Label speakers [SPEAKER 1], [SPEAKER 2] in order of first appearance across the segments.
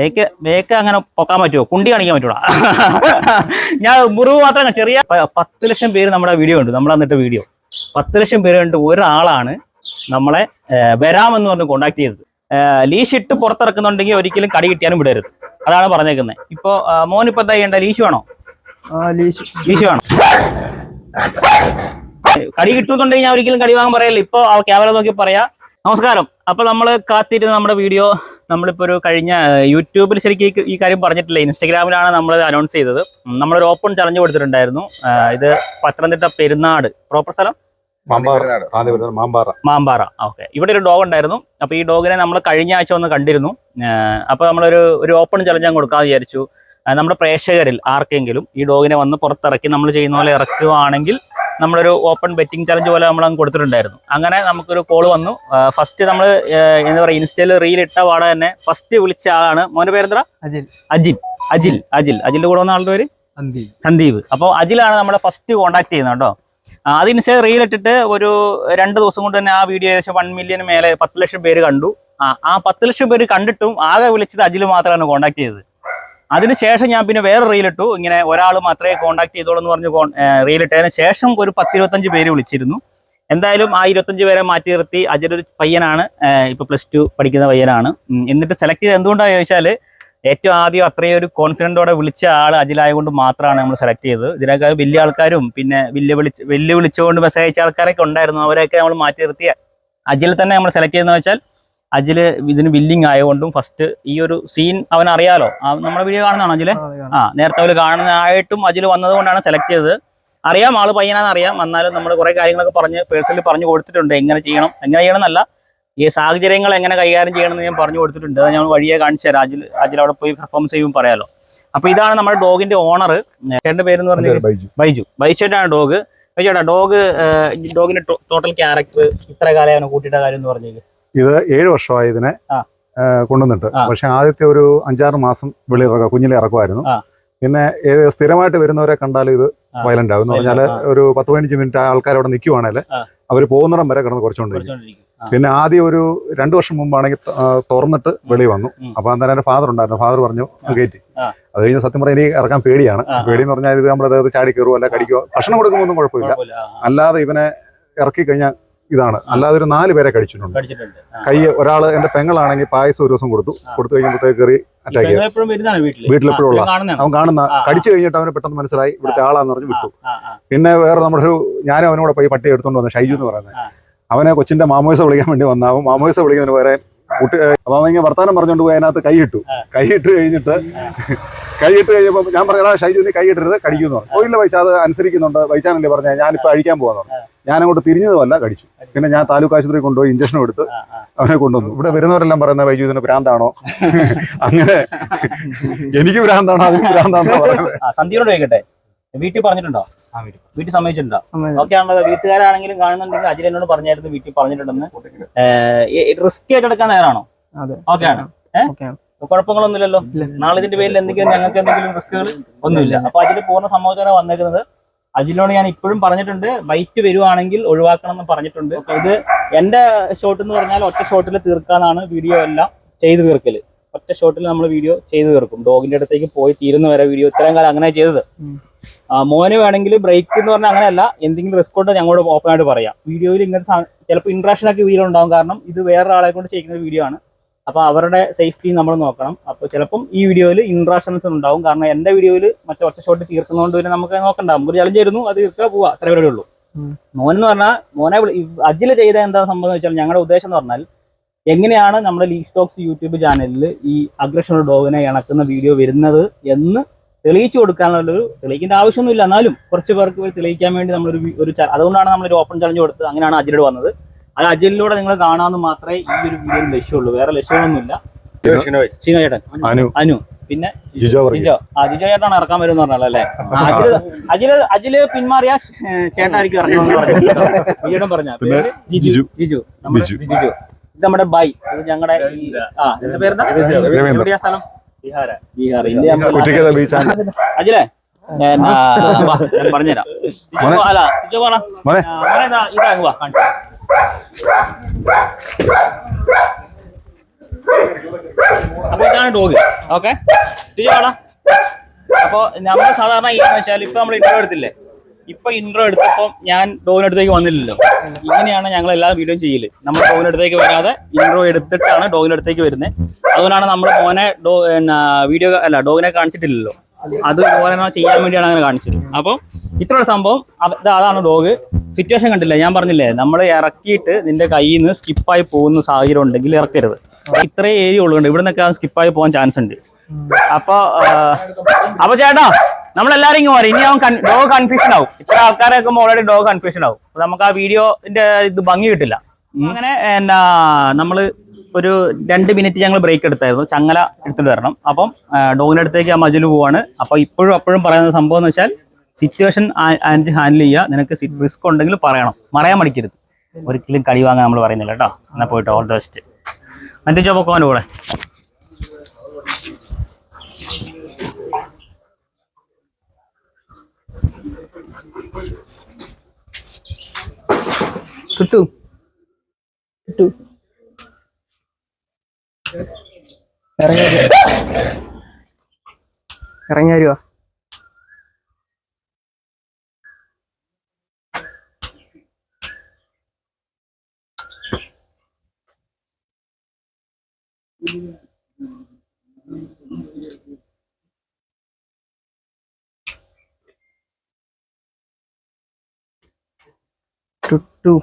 [SPEAKER 1] Bake bake അങ്ങനെ പൊക്കാൻ പറ്റുമോ? കുണ്ടി കാണിക്കാൻ പറ്റൂടാ. ഞാൻ മുറിവ് മാത്രം ചെറിയ പത്ത് ലക്ഷം പേര് നമ്മുടെ വീഡിയോ ഉണ്ട് നമ്മൾ എന്നിട്ട് വീഡിയോ. പത്ത് ലക്ഷം പേര് കണ്ട് ഒരാളാണ് നമ്മളെ വരാമെന്ന് പറഞ്ഞ് കോണ്ടാക്ട് ചെയ്തത്. ഏർ, ലീഷ് ഇട്ട് പുറത്തിറക്കുന്നുണ്ടെങ്കിൽ ഒരിക്കലും കടി കിട്ടിയാലും വിടരുത്. അതാണ് പറഞ്ഞേക്കുന്നത് ഇപ്പോ മോൻ ഇപ്പൊ എന്താ ചെയ്യണ്ട? ലീഷ് വേണോ? ലീഷ് വേണോ? കടി കിട്ടുന്നുണ്ടെങ്കിൽ ഞാൻ ഒരിക്കലും കടി വാങ്ങാൻ പറയല്ല. ഇപ്പൊ ക്യാമറ നോക്കി പറയാ നമസ്കാരം. അപ്പൊ നമ്മൾ കാത്തിരുന്ന നമ്മുടെ വീഡിയോ നമ്മളിപ്പോ ഒരു കഴിഞ്ഞ യൂട്യൂബിൽ ശരിക്കും ഈ- കാര്യം പറഞ്ഞിട്ടില്ല? ഇൻസ്റ്റാഗ്രാമിലാണ് നമ്മൾ അനൗൺസ് ചെയ്തത്. നമ്മളൊരു ഓപ്പൺ ചലഞ്ച് കൊടുത്തിട്ടുണ്ടായിരുന്നു. ഇത് പത്തനംതിട്ട പെരുന്നാട്. പ്രോപ്പർ സ്ഥലം?
[SPEAKER 2] മാമ്പാറ.
[SPEAKER 1] ഓക്കെ. ഇവിടെ ഒരു ഡോഗ് ഉണ്ടായിരുന്നു. അപ്പൊ ഈ ഡോഗിനെ നമ്മൾ കഴിഞ്ഞ ആഴ്ച ഒന്ന് കണ്ടിരുന്നു. അപ്പോൾ അപ്പൊ നമ്മളൊരു ഒരു ഓപ്പൺ ചലഞ്ച് അങ്ങ് കൊടുക്കാന്ന് വിചാരിച്ചു. നമ്മുടെ പ്രേക്ഷകരിൽ ആർക്കെങ്കിലും ഈ ഡോഗിനെ വന്ന് പുറത്തിറക്കി നമ്മൾ ചെയ്യുന്ന പോലെ ഇറക്കുകയാണെങ്കിൽ നമ്മളൊരു ഓപ്പൺ ബെറ്റിംഗ് ചലഞ്ച് പോലെ നമ്മൾ അങ്ങ് കൊടുത്തിട്ടുണ്ടായിരുന്നു. അങ്ങനെ നമുക്കൊരു കോൾ വന്നു. ഫസ്റ്റ് നമ്മൾ എന്താ പറയുക ഇൻസ്റ്റയിൽ റീൽ ഇട്ട പാടെ തന്നെ ഫസ്റ്റ് വിളിച്ച ആളാണ്. മോന്റെ പേരെന്താ
[SPEAKER 3] അജിൽ.
[SPEAKER 1] അജിൽ. അജിൽ. അജിൽ. അജിലിന്റെ കൂടെ വന്ന ആളുടെ പേര്? സന്ദീപ്. അപ്പോൾ അജിലാണ് നമ്മളെ ഫസ്റ്റ് കോണ്ടാക്ട് ചെയ്യുന്നത് കേട്ടോ. അതിനുശേഷം അതിന് റീൽ ഇട്ടിട്ട് ഒരു രണ്ട് ദിവസം കൊണ്ട് തന്നെ ആ വീഡിയോ ഏകദേശം വൺ മില്യൺ മേലെ പത്ത് ലക്ഷം പേര് കണ്ടു. ആ ആ പത്ത് ലക്ഷം പേര് കണ്ടിട്ടും ആകെ വിളിച്ചത് അജിൽ മാത്രമാണ് കോണ്ടാക്ട് ചെയ്തത്. അതിനുശേഷം ഞാൻ പിന്നെ വേറെ റീലിട്ടു ഇങ്ങനെ ഒരാൾ മാത്രമേ കോൺടാക്ട് ചെയ്തോളൂ എന്ന് പറഞ്ഞു റീലിട്ടതിന് ശേഷം ഒരു പത്തിരുപത്തഞ്ച് പേര് വിളിച്ചിരുന്നു. എന്തായാലും ആ ഇരുപത്തഞ്ച് പേരെ മാറ്റി നിർത്തി. അജിലൊരു പയ്യനാണ്. ഇപ്പൊ പ്ലസ് ടു പഠിക്കുന്ന പയ്യനാണ്. എന്നിട്ട് സെലക്ട് ചെയ്ത് എന്തുകൊണ്ടാണ് ചോദിച്ചാൽ ഏറ്റവും ആദ്യം അത്രയും ഒരു കോൺഫിഡന്റോടെ വിളിച്ച ആൾ അജിലായതുകൊണ്ട് മാത്രമാണ് നമ്മൾ സെലക്ട് ചെയ്തത്. ഇതിനൊക്കെ വലിയ ആൾക്കാരും പിന്നെ വലിയ വിളിച്ച് വലിയ വിളിച്ചുകൊണ്ട് മെസ്സേജ് അയച്ച ആൾക്കാരൊക്കെ ഉണ്ടായിരുന്നു. അവരെയൊക്കെ നമ്മൾ മാറ്റി നിർത്തിയ അജിൽ തന്നെ നമ്മൾ സെലക്ട് ചെയ്തെന്ന് വെച്ചാൽ അജിൽ ഇതിന് വില്ലിങ് ആയതുകൊണ്ടും ഫസ്റ്റ് ഈ ഒരു സീൻ അവൻ അറിയാലോ. നമ്മുടെ വീഡിയോ കാണുന്നതാണോ അജിൽ? ആ നേരത്തെ അവർ കാണുന്നതായിട്ടും അജിൽ വന്നത് കൊണ്ടാണ് സെലക്ട് ചെയ്തത്. അറിയാം ആൾ പയ്യനാന്ന് അറിയാം. എന്നാലും നമ്മൾ കുറെ കാര്യങ്ങളൊക്കെ പറഞ്ഞ് പേഴ്സണലി പറഞ്ഞു കൊടുത്തിട്ടുണ്ട്. എങ്ങനെ ചെയ്യണം? എങ്ങനെ ചെയ്യണം എന്നല്ല ഈ സാഹചര്യങ്ങൾ എങ്ങനെ കൈകാര്യം ചെയ്യണം എന്ന് ഞാൻ പറഞ്ഞു കൊടുത്തിട്ടുണ്ട്. അത് ഞാൻ വഴിയെ കാണിച്ചു തരാം. അജിൽ അജിൽ അവിടെ പോയി പെർഫോമൻസ് ചെയ്യുമ്പോൾ പറയാലോ. അപ്പൊ ഇതാണ് നമ്മുടെ ഡോഗിന്റെ ഓണർ ചേട്ടന്റെ പേരെന്ന്
[SPEAKER 2] ബൈജു.
[SPEAKER 1] ബൈജു. ബൈജുട്ടാണ് ഡോഗ്. ബൈജുട്ടാ ഡോഗ് ഡോഗിന്റെ ടോട്ടൽ ക്യാരക്ടർ ഇത്ര കാലം അവനെ കൂട്ടിയിട്ട കാര്യം എന്ന് പറഞ്ഞത്
[SPEAKER 2] ഇത് ഏഴ് വർഷമായി ഇതിനെ കൊണ്ടുവന്നിട്ട്. പക്ഷെ ആദ്യത്തെ ഒരു അഞ്ചാറ് മാസം വെളി ഇറക്കുക കുഞ്ഞിലെ ഇറക്കുമായിരുന്നു. പിന്നെ ഏത് സ്ഥിരമായിട്ട് വരുന്നവരെ കണ്ടാലും ഇത്. വയലന്റ് ആകും എന്ന് പറഞ്ഞാൽ ഒരു പത്ത് പതിനഞ്ച് മിനിറ്റ് ആൾക്കാർ അവിടെ നിൽക്കുവാണെങ്കിൽ
[SPEAKER 1] അവർ
[SPEAKER 2] അവർ പോകുന്നിടം വരെ കിടന്ന് കുറച്ചുകൊണ്ടിരിക്കും. പിന്നെ ആദ്യം ഒരു രണ്ടു വർഷം മുമ്പാണെങ്കിൽ തുറന്നിട്ട് വെളി വന്നു. അപ്പൊ അന്നേരം എന്റെ ഫാദർ ഉണ്ടായിരുന്നു. ഫാദർ പറഞ്ഞു കയറ്റി. അത് കഴിഞ്ഞ് സത്യം പറഞ്ഞാൽ എനിക്ക് ഇറക്കാൻ പേടിയാണ്. പേടി എന്ന് പറഞ്ഞാൽ ഇത് നമ്മുടെ ചാടി കയറുമോ അല്ല കടിക്കോ ഭക്ഷണം കൊടുക്കുമ്പോൾ ഒന്നും കുഴപ്പമില്ല. അല്ലാതെ ഇവനെ ഇറക്കി കഴിഞ്ഞാൽ ഇതാണ്. അല്ലാതെ ഒരു നാല് പേരെ കഴിച്ചിട്ടുണ്ട്. കൈ ഒരാൾ എന്റെ പെങ്ങളാണെങ്കിൽ പായസം ഒരു ദിവസം കൊടുത്തു. കൊടുത്തു കഴിഞ്ഞപ്പോഴത്തേക്ക് കയറി അറ്റാക്ക് ചെയ്തു വീട്ടിലെപ്പോഴും ഉള്ള. അവൻ കാണുന്ന. കടിച്ചു കഴിഞ്ഞിട്ട് അവന് പെട്ടെന്ന് മനസ്സിലായി ഇവിടുത്തെ ആളാന്ന് പറഞ്ഞ് വിട്ടു. പിന്നെ വേറെ നമ്മുടെ ഒരു ഞാനും അവനോട് പോയി പട്ടി എടുത്തോണ്ട് വന്നു ഷൈജു എന്ന് പറയുന്നത്. അവനെ കൊച്ചിന്റെ മാമോയിസ വിളിക്കാൻ വേണ്ടി വന്ന അവൻ മാമോയിസ വിളിക്കുന്നതിന് വേറെ കുട്ടി അപ്പൊ അവൻ ഇങ്ങനെ വർത്താനം പറഞ്ഞുകൊണ്ട് പോയി അതിനകത്ത് കൈയിട്ടു. കൈയിട്ട് കഴിഞ്ഞിട്ട് കൈയിട്ട് കഴിഞ്ഞപ്പോൾ ഞാൻ പറഞ്ഞാ ഷൈജു നീ കൈയിട്ടരുത് കടിക്കുന്നു പോയില്ല വൈച്ച അത് അനുസരിക്കുന്നുണ്ട്. വൈച്ചാനല്ലേ പറഞ്ഞ ഞാനിപ്പോ അഴിക്കാൻ പോകാന്ന് പറഞ്ഞു. ഞാൻ അങ്ങോട്ട് തിരിഞ്ഞതുമല്ല കടിച്ചു. പിന്നെ ഞാൻ താലൂക്ക് ആശുപത്രി കൊണ്ടുപോയി ഇഞ്ചക്ഷൻ എടുത്ത്. അവനെ കൊണ്ടുവന്നു. ഇവിടെ വരുന്നവരെല്ലാം പറയുന്ന വൈജു ഇതിന് ഭ്രാന്താണോ? അങ്ങനെ എനിക്ക് ഭ്രാന്താണോ അതിന് ഭ്രാന്താണോ
[SPEAKER 1] സന്ധ്യയോട് ചോദിക്കട്ടെ? വീട്ടിൽ പറഞ്ഞിട്ടുണ്ടോ? വീട്ടിൽ സമ്മതിച്ചിട്ടുണ്ടോ? ഓക്കെ ആണല്ലോ വീട്ടുകാരാണെങ്കിലും കാണുന്നുണ്ടെങ്കിൽ അജിൽ എന്നോട് പറഞ്ഞായിരുന്നു വീട്ടിൽ പറഞ്ഞിട്ടുണ്ടെന്ന്. റിസ്ക് ഏറ്റെടുക്കാൻ നേരാണോ
[SPEAKER 3] അതെ.
[SPEAKER 1] ഓക്കെ ആണ് കുഴപ്പങ്ങളൊന്നുമില്ലല്ലോ? നാളെ ഇതിന്റെ പേരിൽ എന്തെങ്കിലും ഞങ്ങൾക്ക് എന്തെങ്കിലും റിസ്കുകൾ? ഒന്നുമില്ല. അപ്പൊ അതിൽ പൂർണ സമ്മതത്തോടെ വന്നേക്കുന്നത് അജിലിനോട് ഞാൻ ഇപ്പോഴും പറഞ്ഞിട്ടുണ്ട് വൈറ്റ് വരുവാണെങ്കിൽ ഒഴിവാക്കണം എന്ന് പറഞ്ഞിട്ടുണ്ട്. ഇത് എന്റെ ഷോട്ട് എന്ന് പറഞ്ഞാൽ ഒറ്റ ഷോട്ടിൽ തീർക്കാനാണ് വീഡിയോ എല്ലാം ചെയ്തു തീർക്കൽ. ഒറ്റ ഷോട്ടിൽ നമ്മൾ വീഡിയോ ചെയ്തു തീർക്കും. ഡോഗിന്റെ അടുത്തേക്ക് പോയി തീരുന്ന വരെ വീഡിയോ ഇത്രയും കാലം അങ്ങനെ ചെയ്തത്. മോന് വേണമെങ്കിൽ ബ്രേക്ക് എന്ന് പറഞ്ഞാൽ അങ്ങനെയല്ല എന്തെങ്കിലും റിസ്ക് ഉണ്ടോ ഞങ്ങളോട് ഓപ്പൺ ആയിട്ട് പറയാം. വീഡിയോയിൽ ഇങ്ങനത്തെ ചിലപ്പോൾ ഇൻട്രാക്ഷൻ ഒക്കെ വീഡിയോ ഉണ്ടാവും കാരണം ഇത് വേറെ ആളെ കൊണ്ട് ചെയ്യുന്ന വീഡിയോ ആണ്. അപ്പൊ അവരുടെ സേഫ്റ്റി നമ്മൾ നോക്കണം. അപ്പോൾ ചിലപ്പം ഈ വീഡിയോയിൽ ഇൻട്രാക്ഷൻസ് ഉണ്ടാവും. കാരണം എന്റെ വീഡിയോയിൽ മറ്റേ ഒറ്റ ഷോട്ട് തീർക്കുന്നതുകൊണ്ട് പിന്നെ നമുക്ക് നോക്കണ്ട. നമുക്ക് ചലഞ്ച് ആയിരുന്നു അത് തീർക്കുക പോവാ. അത്ര പരിപാടി ഉള്ളൂ
[SPEAKER 3] മോനെന്ന്
[SPEAKER 1] മോൻ എന്ന് പറഞ്ഞാൽ മോനെ അജിൽ ചെയ്ത എന്താ സംഭവം എന്ന് വെച്ചാൽ ഞങ്ങളുടെ ഉദ്ദേശം എന്ന് പറഞ്ഞാൽ എങ്ങനെയാണ് നമ്മുടെ ലീ സ്റ്റോക്സ് യൂട്യൂബ് ചാനലിൽ ഈ അഗ്രഷണൽ ഡോഗിനെ ഇണക്കുന്ന വീഡിയോ വരുന്നത് എന്ന് തെളിയിച്ചു കൊടുക്കാനുള്ളൊരു തെളിയിക്കേണ്ട ആവശ്യമൊന്നുമില്ല. എന്നാലും കുറച്ച് പേർക്ക് ഒരു തെളിയിക്കാൻ വേണ്ടി നമ്മളൊരു ഒരു അതുകൊണ്ടാണ് നമ്മളൊരു ഓപ്പൺ ചലഞ്ച് കൊടുത്തത്. അങ്ങനെയാണ് അജിലോട് വന്നത്. അത് അജിലിലൂടെ നിങ്ങൾ കാണാമെന്ന് മാത്രമേ ഈ ഒരു വീഡിയോ ലക്ഷ്യമുള്ളൂ. വേറെ ലക്ഷ്യമൊന്നുമില്ല ഷീന ചേട്ടൻ.
[SPEAKER 2] അനു.
[SPEAKER 1] അനു. പിന്നെ
[SPEAKER 2] ജിജോ.
[SPEAKER 1] ജിജോ. ആ ജിജോ ചേട്ടനാണ് ഇറക്കാൻ വരും എന്ന് പറഞ്ഞല്ലേ അജിൽ അജിൽ അജിൽ പിന്മാറിയ ചേട്ടായിരിക്കും ഇറങ്ങണമെന്ന് പറഞ്ഞു.
[SPEAKER 2] ജിജു.
[SPEAKER 1] ജിജു. നമ്മുടെ
[SPEAKER 2] ജിജു.
[SPEAKER 1] ഇത് നമ്മുടെ ബൈ. ഇത് ഞങ്ങളുടെ ആ എന്റെ പേരെന്താ?
[SPEAKER 2] രവീന്ദ്രൻ.
[SPEAKER 1] എവിടെയാ സ്ഥലം? ബീഹാർ ബീഹാർ ഇന്ത്യ അജിലേ ഞാൻ, ആ, ഞാൻ പറഞ്ഞുതരാം. അല്ല ജിജോ പറ.
[SPEAKER 2] മോനെ.
[SPEAKER 1] ആ, ഇതാ, ഇതാ ഇങ്ങ് കാണിച്ചു. അപ്പൊ ഇതാണ് ഇതാണ് ഡോഗ് ഓക്കെ ടീച്ചറാടാ അപ്പോൾ നമ്മൾ സാധാരണ ഈ വെച്ചാൽ ഇപ്പൊ നമ്മൾ ഇൻട്രോ എടുത്തില്ലേ? ഇപ്പൊ ഇൻട്രോ എടുത്തപ്പോൾ ഞാൻ ഡോവിന് അടുത്തേക്ക് വന്നില്ലല്ലോ. ഇങ്ങനെയാണ് ഞങ്ങൾ എല്ലാ വീഡിയോയും ചെയ്യൽ. നമ്മൾ ഡോവിന് അടുത്തേക്ക് വരാതെ ഇൻട്രോ എടുത്തിട്ടാണ് ഡോവിന് അടുത്തേക്ക് വരുന്നത് അതുകൊണ്ടാണ് നമ്മൾ മോനെ ഡോ വീഡിയോ അല്ല ഡോഗിനെ കാണിച്ചിട്ടില്ലല്ലോ. അത് ഓരോന്നോ ചെയ്യാൻ വേണ്ടിയാണ് അങ്ങനെ കാണിച്ചത്. അപ്പോൾ ഇത്ര ഒരു സംഭവം അതാണ് ഡോഗ് സിറ്റുവേഷൻ കണ്ടില്ല? ഞാൻ പറഞ്ഞില്ലേ നമ്മൾ ഇറക്കിയിട്ട് നിന്റെ കയ്യിൽ നിന്ന് സ്കിപ്പായി പോകുന്ന സാഹചര്യം ഉണ്ടെങ്കിൽ ഇറക്കരുത്. ഇത്രേ ഏരിയ ഉള്ളുണ്ട് ഇവിടെ നിന്നൊക്കെ സ്കിപ്പായി പോകാൻ ചാൻസ് ഉണ്ട്. അപ്പൊ അപ്പൊ ചേട്ടാ നമ്മളെല്ലാരും ഇങ്ങനെ പറയും ഇനി അവൻ ഡോഗ് കൺഫ്യൂഷൻ ആവും. ഇത്ര ആൾക്കാരെ വെക്കുമ്പോൾ ഓൾറെഡി ഡോഗ് കൺഫ്യൂഷൻ ആവും. നമുക്ക് ആ വീഡിയോന്റെ ഇത് ഭംഗി കിട്ടില്ല. അങ്ങനെ എന്നാ നമ്മൾ ഒരു രണ്ട് മിനിറ്റ് ഞങ്ങൾ ബ്രേക്ക് എടുത്തായിരുന്നു. ചങ്ങല എടുത്തിട്ട് വരണം. അപ്പം ഡോഗിന്റെ അടുത്തേക്ക് ആ മജുൽ പോവാണ്. അപ്പൊ ഇപ്പോഴും അപ്പോഴും പറയുന്ന സംഭവം എന്ന് വെച്ചാൽ സിറ്റുവേഷൻ ഹാൻഡിൽ ചെയ്യുക. നിനക്ക് റിസ്ക് ഉണ്ടെങ്കിൽ പറയണം. മറയാൻ മടിക്കരുത്. ഒരിക്കലും കടി വാങ്ങാൻ നമ്മൾ പറയുന്നില്ല കേട്ടോ. എന്നാ പോയിട്ട് ഓൾ ദ ബെസ്റ്റ് മറ്റേ ചോപ്പൊക്കോന്റെ കൂടെ
[SPEAKER 3] കിട്ടു. കിട്ടു. ഇറങ്ങി വരുവാ കിട്ടു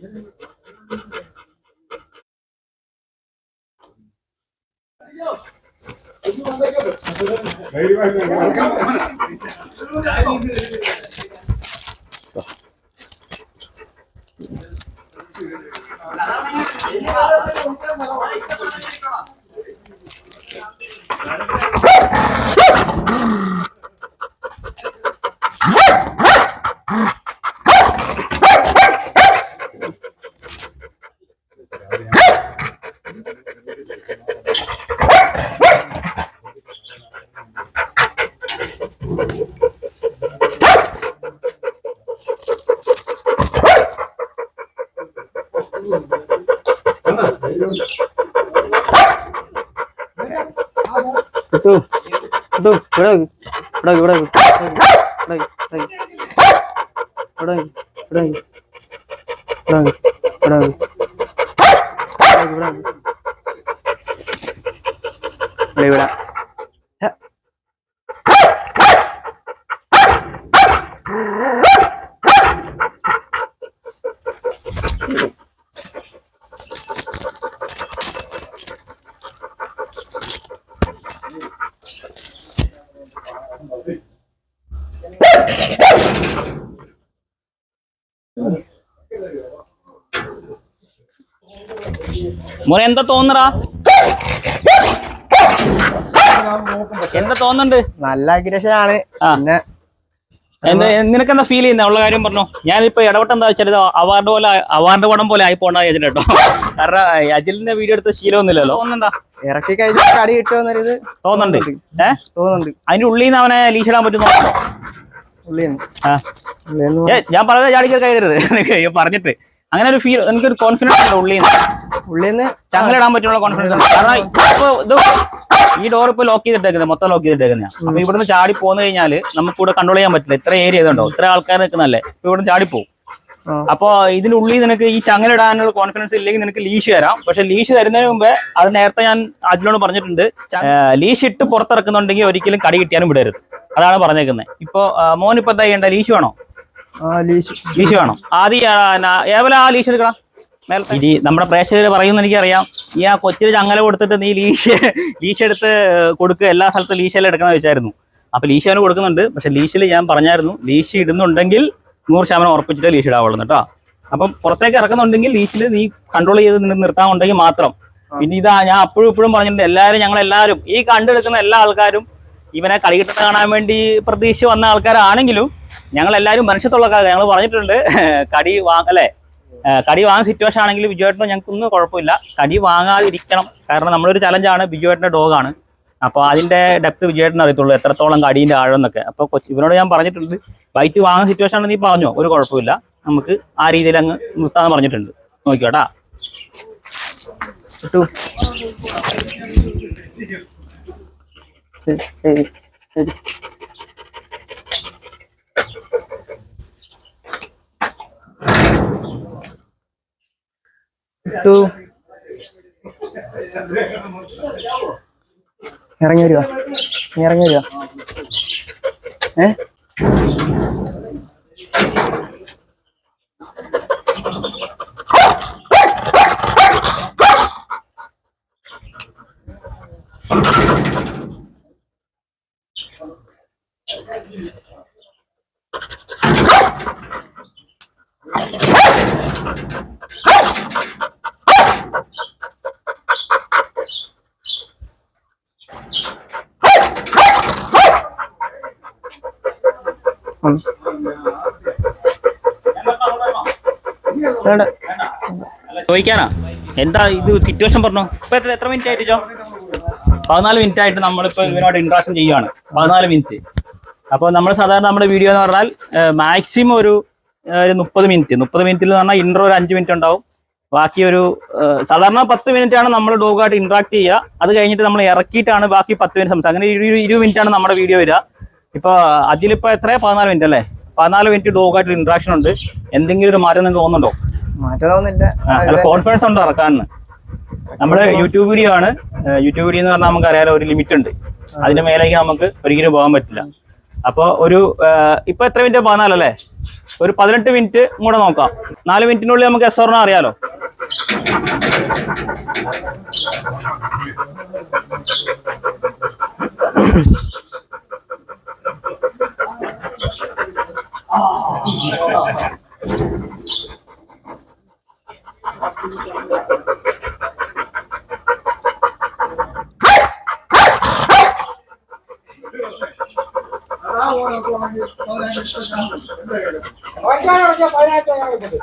[SPEAKER 3] Yes. കിട്ടു ഇവിടെ വെക്ക്. ഇവിടെ വെക്ക്, ഇവിടെ വെക്ക്. ഇവിടെ വെക്ക്, ഇവിടെ വെക്ക്. ഇവിടെ വെക്ക്, ഇവിടെ വെക്ക്. ഇവിടെ വെക്ക്, ഇവിടെ വെക്ക്. ഇവിടെ വെക്ക്, ഇവിടെ വെക്ക്. ഇവിടെ ഇവിടെ ഹ.
[SPEAKER 1] മോനെ എന്താ തോന്നറാ എന്താ തോന്നുന്നുണ്ട്?
[SPEAKER 3] നല്ല
[SPEAKER 1] അഗ്രഷനാണ്.
[SPEAKER 3] പിന്നെ
[SPEAKER 1] എന്താ നിനക്ക് എന്താ ഫീൽ ചെയ്യുന്ന? ഉള്ള കാര്യം പറഞ്ഞു. ഞാനിപ്പോ ഇടപെട്ട എന്താ വെച്ചാൽ അവാർഡ് പോലെ അവാർഡ് പടം പോലെ ആയി പോണ്ട അജിൽ കേട്ടോ കാരണം അജിലിന്റെ വീഡിയോ എടുത്ത ശീലമൊന്നുമില്ലല്ലോ തോന്നുന്നുണ്ടാ?
[SPEAKER 3] ഇറക്കി കഴിഞ്ഞ കടി കിട്ടുമെന്നൊരിത്
[SPEAKER 1] തോന്നുന്നുണ്ട്. ഏ?
[SPEAKER 3] തോന്നുന്നുണ്ട്.
[SPEAKER 1] അതിന്റെ ഉള്ളിൽ നിന്ന് അവനെ ലീഷിടാൻ പറ്റുന്നു? ഞാൻ പറഞ്ഞ ചാടിക്കൽ കയറരുത് പറഞ്ഞിട്ട്. അങ്ങനെ ഒരു ഫീൽ എനിക്ക് ഒരു കോൺഫിഡൻസ് ഉണ്ട് ഉള്ളിൽ നിന്ന്.
[SPEAKER 3] ഉള്ളിൽ നിന്ന്
[SPEAKER 1] ചങ്ങലിടാൻ പറ്റുള്ള കോൺഫിഡൻസ് ഉണ്ട്. കാരണം ഇപ്പൊ ഇത് ഈ ഡോർ ഇപ്പൊ ലോക്ക് ചെയ്തിട്ടേക്കുന്നത് മൊത്തം ലോക്ക് ചെയ്തിട്ടേക്കുന്ന. അപ്പൊ ഇവിടുന്ന് ചാടി പോന്നു കഴിഞ്ഞാൽ നമുക്ക് ഇവിടെ കൺട്രോൾ ചെയ്യാൻ പറ്റില്ല. ഇത്ര ഏരിയ ഇതുണ്ടോ? ഇത്ര ആൾക്കാർ നിൽക്കുന്നല്ലേ ഇപ്പൊ ഇവിടുന്ന് ചാടിപ്പോവും
[SPEAKER 3] പോകും
[SPEAKER 1] അപ്പൊ ഇതിനുള്ളിൽ നിനക്ക് ഈ ചങ്ങലിടാനുള്ള കോൺഫിഡൻസ് ഇല്ലെങ്കിൽ നിനക്ക് ലീഷ് തരാം. പക്ഷെ ലീഷ് തരുന്നതിന് മുമ്പേ അത് നേരത്തെ ഞാൻ അതിനോട് പറഞ്ഞിട്ടുണ്ട്. ലീഷ് ഇട്ട് പുറത്തിറക്കുന്നുണ്ടെങ്കിൽ ഒരിക്കലും കടി കിട്ടിയാലും വിടരുത്. അതാണ് പറഞ്ഞേക്കുന്നത് ഇപ്പൊ മോനിപ്പോ മോൻ ഇപ്പൊ എന്താ ചെയ്യേണ്ട? ലീഷ് വേണോ?
[SPEAKER 3] ലീശ്.
[SPEAKER 1] വേണം. ആദ്യം ഏവല ആ ലീഷ് എടുക്കണം? മേലത്തെ. ഇനി നമ്മുടെ പ്രേക്ഷകർ പറയുമെന്ന് എനിക്കറിയാം. ഈ ആ കൊച്ചിന് ചങ്ങല കൊടുത്തിട്ട് നീ ലീഷ് ലീഷ് എടുത്ത് കൊടുക്കുക എല്ലാ സ്ഥലത്തും ലീശെല്ലാം എടുക്കണം വെച്ചായിരുന്നു അപ്പൊ ലീശ് അവന് കൊടുക്കുന്നുണ്ട്. പക്ഷെ ലീഷിൽ ഞാൻ പറഞ്ഞായിരുന്നു ലീഷ് ഇടുന്നുണ്ടെങ്കിൽ നൂറ് ശതമാനം ഉറപ്പിച്ചിട്ട് ലീഷ് ഇടാവുള്ളൂ കേട്ടോ അപ്പം പുറത്തേക്ക് ഇറക്കുന്നുണ്ടെങ്കിൽ ലീഷിൽ നീ കൺട്രോൾ ചെയ്ത് നിർത്താനുണ്ടെങ്കിൽ മാത്രം. പിന്നെ ഇതാ ഞാൻ അപ്പോഴും ഇപ്പോഴും പറഞ്ഞിട്ടുണ്ട് എല്ലാവരും ഞങ്ങൾ എല്ലാവരും ഈ കണ്ടെടുക്കുന്ന എല്ലാ ആൾക്കാരും ഇവനെ കളി കിട്ടുന്ന കാണാൻ വേണ്ടി പ്രതീക്ഷിച്ച് വന്ന ആൾക്കാരാണെങ്കിലും ഞങ്ങൾ എല്ലാവരും മനുഷ്യത്തുള്ള ഞങ്ങൾ പറഞ്ഞിട്ടുണ്ട്. കടി വാങ്ങ അല്ലേ? കടി വാങ്ങുന്ന സിറ്റുവേഷൻ ആണെങ്കിൽ ബിജുവേട്ടന് ഞങ്ങൾക്ക് ഒന്നും കുഴപ്പമില്ല. കടി വാങ്ങാതിരിക്കണം. കാരണം നമ്മളൊരു ചലഞ്ചാണ് ബിജുവേട്ടന്റെ ഡോഗാണ് അപ്പോൾ അതിന്റെ ഡെപ്ത് വിജയേട്ടൻ അറിയത്തുള്ളൂ. എത്രത്തോളം കടീന്റെ ആഴം എന്നൊക്കെ അപ്പോൾ ഇവരോട് ഞാൻ പറഞ്ഞിട്ടുണ്ട്. ബൈറ്റ് വാങ്ങുന്ന സിറ്റുവേഷൻ ആണെന്ന് നീ പറഞ്ഞോ? ഒരു കുഴപ്പമില്ല. നമുക്ക് ആ രീതിയിൽ അങ്ങ് നിർത്താന്ന് പറഞ്ഞിട്ടുണ്ട്. നോക്കിയോട്ടാ
[SPEAKER 3] ശരി ഇറങ്ങി വരിക ഇറങ്ങി വരിക ഏ?
[SPEAKER 1] ചോദിക്കാനാ? എന്താ ഇത് സിറ്റുവേഷൻ പറഞ്ഞു? ഇപ്പൊ എത്ര എത്ര മിനിറ്റ് ആയിട്ട് ജോ? പതിനാല് മിനിറ്റ് ആയിട്ട് നമ്മളിപ്പോ ഇവനോട് ഇൻട്രാക്ഷൻ ചെയ്യുകയാണ് പതിനാല് മിനിറ്റ് അപ്പോൾ നമ്മൾ സാധാരണ നമ്മുടെ വീഡിയോ എന്ന് പറഞ്ഞാൽ മാക്സിമം ഒരു ഒരു മുപ്പത് മിനിറ്റ് മുപ്പത് മിനിറ്റിൽ എന്ന് പറഞ്ഞാൽ ഇൻട്രോ ഒരു അഞ്ച് മിനിറ്റ് ഉണ്ടാവും. ബാക്കി ഒരു സാധാരണ പത്ത് മിനിറ്റ് ആണ് നമ്മൾ ഡോഗായിട്ട് ഇൻട്രാക്ട് ചെയ്യുക. അത് കഴിഞ്ഞിട്ട് നമ്മൾ ഇറക്കിയിട്ടാണ് ബാക്കി പത്ത് മിനിറ്റ് സംസാരിക്കുക. അങ്ങനെ ഇരു- ഇരുപത് മിനിറ്റ് ആണ് നമ്മുടെ വീഡിയോ വരിക. ഇപ്പൊ അതിലിപ്പോ എത്ര പതിനാല് മിനിറ്റ് അല്ലേ? പതിനാല് മിനിറ്റ് ഡോഗായിട്ട് ഇന്ററാക്ഷൻ ഉണ്ട്. എന്തെങ്കിലും ഒരു മാറ്റം നിങ്ങൾക്ക് തോന്നുന്നുണ്ടോ? കോൺഫിഡൻസ് ഉണ്ടോ ഇറക്കാന്ന് നമ്മുടെ യൂട്യൂബ് വീഡിയോ ആണ്. യൂട്യൂബ് വീഡിയോ എന്ന് പറഞ്ഞാൽ നമുക്ക് അറിയാലോ ഒരു ലിമിറ്റ് ഉണ്ട്. അതിന്റെ മേലേക്ക് നമുക്ക് ഒരിക്കലും പോകാൻ പറ്റില്ല. അപ്പൊ ഒരു ഇപ്പൊ എത്ര മിനിറ്റ് പതിനാലല്ലേ ഒരു പതിനെട്ട് മിനിറ്റ് കൂടെ നോക്കാം. നാല് മിനിറ്റിനുള്ളിൽ നമുക്ക് എസ് ഓർണ അറിയാലോ.
[SPEAKER 2] Başkan hocam ayağa dayağı dedi.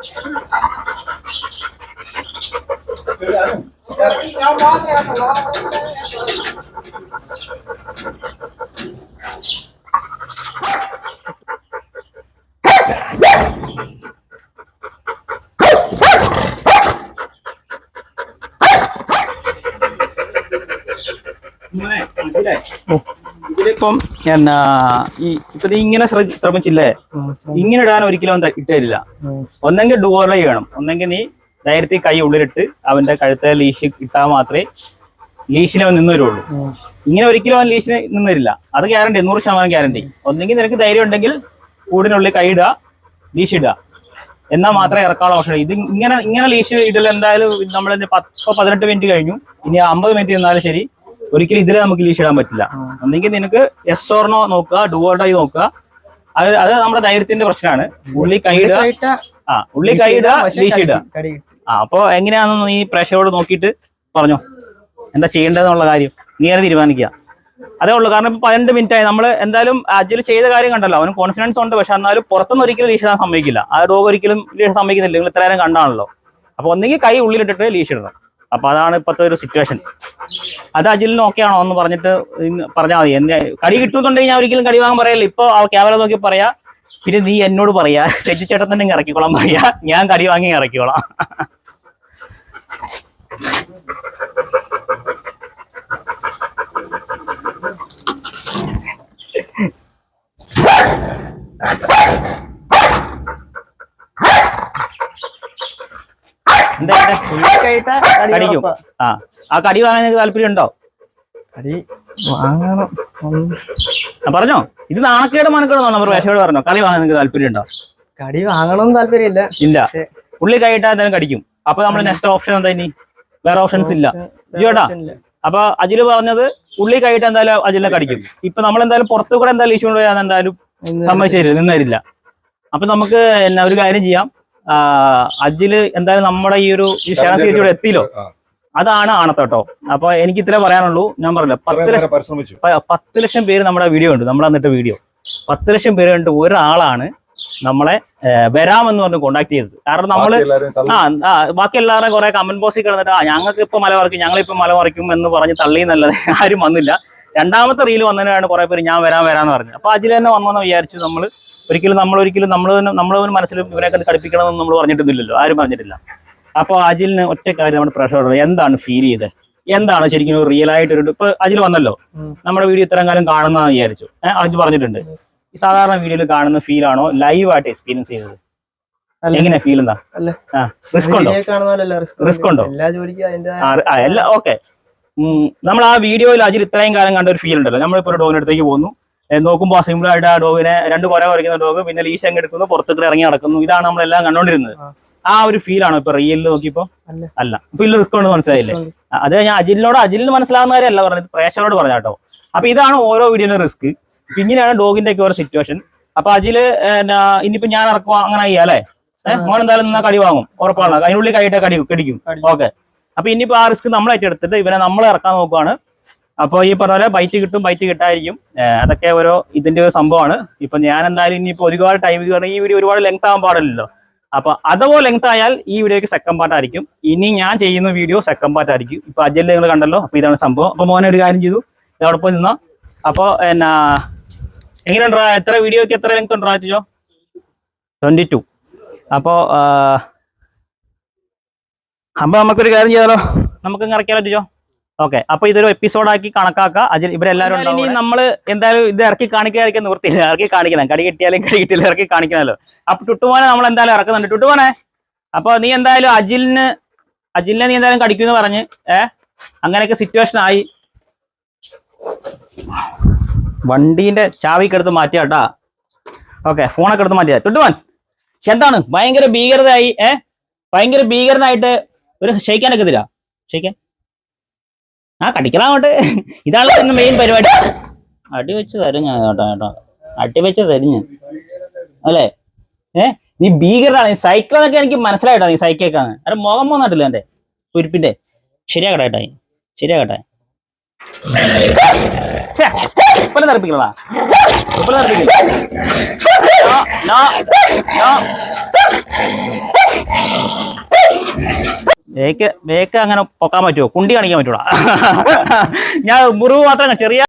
[SPEAKER 2] Ya, ya, ya, ya, ya, ya, ya, ya,
[SPEAKER 1] ഇതിലിപ്പം എന്നാ ഈ ഇപ്പൊ ഇങ്ങനെ ശ്രമിച്ചില്ലേ? ഇങ്ങനെ ഇടാൻ ഒരിക്കലും ഇട്ടില്ല ഒന്നെങ്കിൽ ഡുവോർലൈ വേണം. ഒന്നെങ്കിൽ നീ ധൈര്യത്തിൽ കൈ ഉള്ളിലിട്ട് അവന്റെ കഴുത്തെ ലീഷ് ഇട്ടാൽ മാത്രമേ ലീഷിന് അവൻ നിന്ന് വരുള്ളൂ. ഇങ്ങനെ ഒരിക്കലും അവൻ ലീഷിന് നിന്നിരില്ല അത് ഗ്യാരണ്ടി നൂറ് ശതമാനം ഗ്യാരണ്ടി ഒന്നെങ്കിൽ നിനക്ക് ധൈര്യം ഉണ്ടെങ്കിൽ കൂടിനുള്ളിൽ കൈ ഇടുക ലീഷ് ഇടുക എന്നാൽ മാത്രമേ ഇറക്കാനുള്ള ഓപ്ഷൻ ഇത് ഇങ്ങനെ ഇങ്ങനെ ലീഷ് ഇടൽ എന്തായാലും നമ്മൾ പത്ത് പതിനെട്ട് മിനിറ്റ് കഴിഞ്ഞു. ഇനി അമ്പത് മിനിറ്റ് നിന്നാലും ശരി. ഒരിക്കലും ഇതിൽ നമുക്ക് ലീഷ് ഇടാൻ പറ്റില്ല. ഒന്നെങ്കിൽ നിനക്ക് എസ് ഓർണോ നോക്കുക ഡുവോർഡായി നോക്കുക. അത് അത് നമ്മുടെ ധൈര്യത്തിന്റെ പ്രശ്നമാണ്. ഉള്ളി കൈ ഇടുക. ആ ഉള്ളി കൈ ഇടുക ലീഷ് ഇടുക ആ അപ്പൊ എങ്ങനെയാണെന്ന് നീ പ്രേക്ഷകരോട് നോക്കിയിട്ട് പറഞ്ഞോ. എന്താ ചെയ്യേണ്ടതെന്നുള്ള കാര്യം. നീ തീരുമാനിക്കുക. അതേ ഉള്ളൂ. കാരണം ഇപ്പൊ പതിനെട്ട് മിനിറ്റ് ആയി നമ്മൾ എന്തായാലും അജിൽ ചെയ്ത കാര്യം കണ്ടല്ലോ. അവന് കോൺഫിഡൻസ് ഉണ്ട്. പക്ഷെ എന്നാലും പുറത്തുനിന്ന് ഒരിക്കലും ലീഷ് ഇടാൻ സമ്മതിക്കില്ല. ആ ഡോഗ് ഒരിക്കലും ലീഷ് സമ്മതിക്കുന്നില്ല. നിങ്ങൾ ഇത്രയും കണ്ടാണല്ലോ. അപ്പൊ ഒന്നെങ്കിൽ കൈ ഉള്ളിലിട്ടിട്ട് ലീഷ് ഇടണം. അപ്പൊ അതാണ് ഇപ്പോഴത്തെ ഒരു സിറ്റുവേഷൻ അത് അജിലിന് ഓക്കെ ആണോ എന്ന് പറഞ്ഞിട്ട് പറഞ്ഞാൽ മതി. എന്റെ കടി കിട്ടുന്നുണ്ടെങ്കിൽ ഞാൻ ഒരിക്കലും കടി വാങ്ങാൻ പറയല്ല. ഇപ്പൊ ക്യാമറ നോക്കി പറയാ പിന്നെ നീ എന്നോട് പറയാ. തെറ്റിച്ചേട്ടൻ തന്നെ ഇറക്കിക്കോളാം പറയാ. ഞാൻ കടി വാങ്ങി ഇറക്കിക്കോളാം എന്താ ഇത്?
[SPEAKER 3] ഉള്ളിക്കൈയിട്ട കടി
[SPEAKER 1] കടിക്കും. ആ. ആ കടി വാങ്ങാൻ താല്പര്യം ഉണ്ടോ?
[SPEAKER 3] കടി വാങ്ങണം.
[SPEAKER 1] പറഞ്ഞോ. ഇത് നാണക്കേട് മനക്കേടോ നമ്മൾ വേഷയോട് പറഞ്ഞോ. കളി വാങ്ങാൻ നിങ്ങൾക്ക് താല്പര്യം ഉണ്ടോ?
[SPEAKER 3] കടി വാങ്ങണമെന്ന് താല്പര്യമില്ല.
[SPEAKER 1] ഇല്ല.
[SPEAKER 3] ഇല്ല
[SPEAKER 1] ഉള്ളി കൈയിട്ടാൽ എന്തായാലും കടിക്കും. അപ്പൊ നമ്മുടെ നെക്സ്റ്റ് ഓപ്ഷൻ എന്താ ഇനി? വേറെ ഓപ്ഷൻസ് ഇല്ല. ജിയോട്ടാ
[SPEAKER 3] ഇല്ല.
[SPEAKER 1] അപ്പൊ അജിൽ പറഞ്ഞത് ഉള്ളി കഴിയിട്ട് എന്തായാലും അജിലിനെ കടിക്കും. ഇപ്പൊ നമ്മൾ എന്തായാലും പുറത്തു കൂടെ എന്തായാലും ഇഷ്യൂ കൊണ്ടുപോയാൽ എന്തായാലും സമ്മതിച്ചില്ല നിന്നരില്ല. അപ്പൊ നമുക്ക് എന്നാ ഒരു കാര്യം ചെയ്യാം. അജിൽ എന്തായാലും നമ്മുടെ ഈ ഒരു ക്ഷണം ഇവിടെ എത്തിയില്ലോ. അതാണ് ആണത്തോട്ടോ അപ്പൊ എനിക്ക് ഇത്രേ പറയാനുള്ളൂ. ഞാൻ പറഞ്ഞില്ല പത്ത് ലക്ഷം പത്ത് ലക്ഷം പേര് നമ്മുടെ വീഡിയോ ഉണ്ട്. നമ്മൾ എന്നിട്ട് വീഡിയോ. പത്ത് ലക്ഷം പേര് കണ്ട് ഒരാളാണ് നമ്മളെ വരാമെന്ന് പറഞ്ഞ് കോണ്ടാക്ട് ചെയ്തത്. കാരണം
[SPEAKER 2] തള്ളി.
[SPEAKER 1] ആ ആ ബാക്കി എല്ലാവരും കുറെ കമന്റ് ബോക്സിൽ കിടന്നിട്ട് ആ ഞങ്ങൾക്ക് ഇപ്പൊ മല മറിക്കും ഞങ്ങളിപ്പോ മല മറിക്കും എന്ന് പറഞ്ഞ് തള്ളിയെന്നല്ലാതെ ആരും വന്നില്ല. രണ്ടാമത്തെ റീൽ വന്നതിനാണ് കുറെ പേര് ഞാൻ വരാൻ വരാന്ന് പറഞ്ഞത്. അപ്പൊ അജിൽ തന്നെ വന്നെന്ന് വിചാരിച്ചു നമ്മൾ ഒരിക്കലും നമ്മൾ ഒരിക്കലും നമ്മൾ തന്നെ നമ്മൾ മനസ്സിൽ ഇവരെയൊക്കെ കളിപ്പിക്കണമെന്ന് നമ്മൾ പറഞ്ഞിട്ടൊന്നുമില്ലല്ലോ. ആരും പറഞ്ഞിട്ടില്ല. അപ്പോൾ അജിലിന് ഒറ്റ കാര്യം നമ്മുടെ പ്രഷർ എന്താണ് ഫീൽ ചെയ്തത്? എന്താണ് ശരിക്കും റിയൽ ആയിട്ട് ഒരു ഇപ്പൊ അജിൽ വന്നല്ലോ. നമ്മുടെ വീഡിയോ ഇത്രയും കാലം കാണുന്നതെന്ന് വിചാരിച്ചു. ഏഹ് അജിൽ പറഞ്ഞിട്ടുണ്ട്. സാധാരണ വീഡിയോയിൽ കാണുന്ന ഫീൽ ആണോ? ലൈവ് ആയിട്ട് എക്സ്പീരിയൻസ് ചെയ്തത്
[SPEAKER 3] എങ്ങനെയാ
[SPEAKER 1] എങ്ങനെ ഫീൽ എന്താ. റിസ്ക് ഉണ്ടോ?
[SPEAKER 3] റിസ്ക്
[SPEAKER 1] ഉണ്ടോ?
[SPEAKER 3] എല്ലാ
[SPEAKER 1] ഓക്കെ നമ്മൾ ആ വീഡിയോയിൽ അജിൽ ഇത്രയും കാലം കണ്ട ഒരു ഫീൽ ഉണ്ടല്ലോ. നമ്മളിപ്പോ ഒരു ഡോഗിന്റെ അടുത്തേക്ക് പോകുന്നു നോക്കുമ്പോൾ സിമ്പിൾ ആയിട്ട് ആ ഡോഗിനെ രണ്ട് കൊല കുറയ്ക്കുന്ന ഡോഗ് പിന്നെ ലീശ് അങ്ങ് എടുക്കുന്നു പുറത്തേക്ക് ഇറങ്ങി നടക്കുന്നു. ഇതാണ് നമ്മളെല്ലാം കണ്ടോണ്ടിരുന്നത്.
[SPEAKER 3] ആ.
[SPEAKER 1] ഒരു ഫീൽ ആണോ ഇപ്പൊ റിയലിൽ നോക്കിയപ്പോ?
[SPEAKER 3] അല്ല.
[SPEAKER 1] ഇല്ല റിസ്ക് ഉണ്ട്. മനസ്സിലായില്ലേ അത് ഞാൻ അജിലിനോട് അജിലിന് മനസ്സിലാവുന്ന കാര്യമല്ല പറഞ്ഞത്. പ്രേക്ഷകരോട് പറഞ്ഞാട്ടോ അപ്പൊ ഇതാണ് ഓരോ വീഡിയോയിലും റിസ്ക് ഇങ്ങനെയാണ് ഡോഗിന്റെ ഒക്കെ ഓരോ സിറ്റുവേഷൻ അപ്പൊ അജിൽ എന്നാ, ഇനിയിപ്പോ ഞാൻ ഇറക്കുക അങ്ങനെ ചെയ്യാല്ലേ അല്ലെ? മോൻ എന്തായാലും നിന്നാ കടി വാങ്ങും ഉറപ്പാണ് അതിനുള്ളിൽ കൈയിട്ട് കടി കടിക്കും. ഓക്കെ. അപ്പൊ ഇനിയിപ്പോ ആ റിസ്ക് നമ്മൾ ഏറ്റെടുത്തിട്ട് ഇവനെ നമ്മൾ ഇറക്കാൻ നോക്കുവാണ്. അപ്പോൾ ഈ പറഞ്ഞ പോലെ ബൈറ്റ് കിട്ടും ബൈറ്റ് കിട്ടായിരിക്കും അതൊക്കെ ഓരോ ഇതിന്റെ ഒരു സംഭവമാണ്. ഇപ്പൊ ഞാൻ എന്തായാലും ഇനിയിപ്പോ ഒരുപാട് ടൈം കാരണം ഈ വീഡിയോ ഒരുപാട് ലെങ്ത് ആവാൻ പാടില്ലല്ലോ. അപ്പൊ അതോ ലെങ്ത് ആയാൽ ഈ വീഡിയോക്ക് സെക്കൻഡ് പാർട്ട് ആയിരിക്കും. ഇനി ഞാൻ ചെയ്യുന്ന വീഡിയോ സെക്കൻഡ് പാർട്ട് ആയിരിക്കും. ഇപ്പൊ അജൽ നിങ്ങൾ കണ്ടല്ലോ? അപ്പൊ ഇതാണ് സംഭവം. അപ്പൊ മോനെ ഒരു കാര്യം ചെയ്തു. ഇതോടൊപ്പം നിന്നാ. അപ്പൊ എന്നാ എങ്ങനെയുണ്ടാ എത്ര വീഡിയോക്ക് എത്ര ലെങ്ത് ഉണ്ടാ ചോ ട്വന്റി ടു അപ്പോ അപ്പൊ നമുക്കൊരു കാര്യം ചെയ്യാലോ? നമുക്ക് ഇറക്കിയാലോ ടീച്ചോ ഓക്കെ അപ്പൊ ഇതൊരു എപ്പിസോഡ് ആക്കി കണക്കാക്കുക അതിൽ ഇവരെല്ലാവരും ഇനി നമ്മൾ എന്തായാലും ഇത് ഇറക്കി കാണിക്കാതിരിക്കാൻ നിർത്തിയില്ല ഇറക്കി കാണിക്കണം. കടി കിട്ടിയാലും കടി കിട്ടിയാലും ഇറക്കി കാണിക്കണമല്ലോ. അപ്പൊ ടുട്ടുമോനെ നമ്മൾ എന്തായാലും ഇറക്കുന്നുണ്ട്. ടുട്ടുമോനെ അപ്പൊ നീ എന്തായാലും അജിലിന് അജിലിനെ നീ എന്തായാലും കടിക്കുമെന്ന് പറഞ്ഞ് ഏഹ് അങ്ങനെയൊക്കെ സിറ്റുവേഷൻ ആയി. വണ്ടീന്റെ ചാവിക്ക് എടുത്ത് മാറ്റിയാട്ടാ ഓക്കെ ഫോണൊക്കെ എടുത്ത് മാറ്റിയ. ടുട്ടുമോൻ പക്ഷെ എന്താണ് ഭയങ്കര ഭീകരതയായി ഏ? ഭയങ്കര ഭീകരനായിട്ട് ഒരു ഷെയ്ക്കാനൊക്കെ തരാ ഷെയ്ക്കാൻ ആ കടിക്കണം അങ്ങോട്ട് ഇതാണ് തന്നെ മെയിൻ പരിപാടി. അടി വെച്ച് തരും ഞാൻ കേട്ടോ കേട്ടോ. അടി വെച്ച് തരും ഞാൻ അല്ലേ? ഏ? നീ ഭീകരനാണ്. നീ സൈക്കിൾ എന്നൊക്കെ എനിക്ക് മനസ്സിലായിട്ടോ നീ സൈക്കിളൊക്കെയാണ് അരെ മുഖം പോന്നിട്ടില്ല എന്റെ കുരിപ്പിന്റെ ശരിയാകട്ടെ ഏട്ടായി ശരിയാകട്ടെ. ഛേ, ഉപ്പല തെറിപ്പിക്കലാ ഉപ്പല തെറിപ്പിക്കില്ല no, no, no. Wake wake അങ്ങനെ പൊക്കാൻ പറ്റുമോ? കുണ്ടി കാണിക്കാൻ പറ്റൂടാ. ഞാൻ മുറിവ് മാത്രം ചെറിയ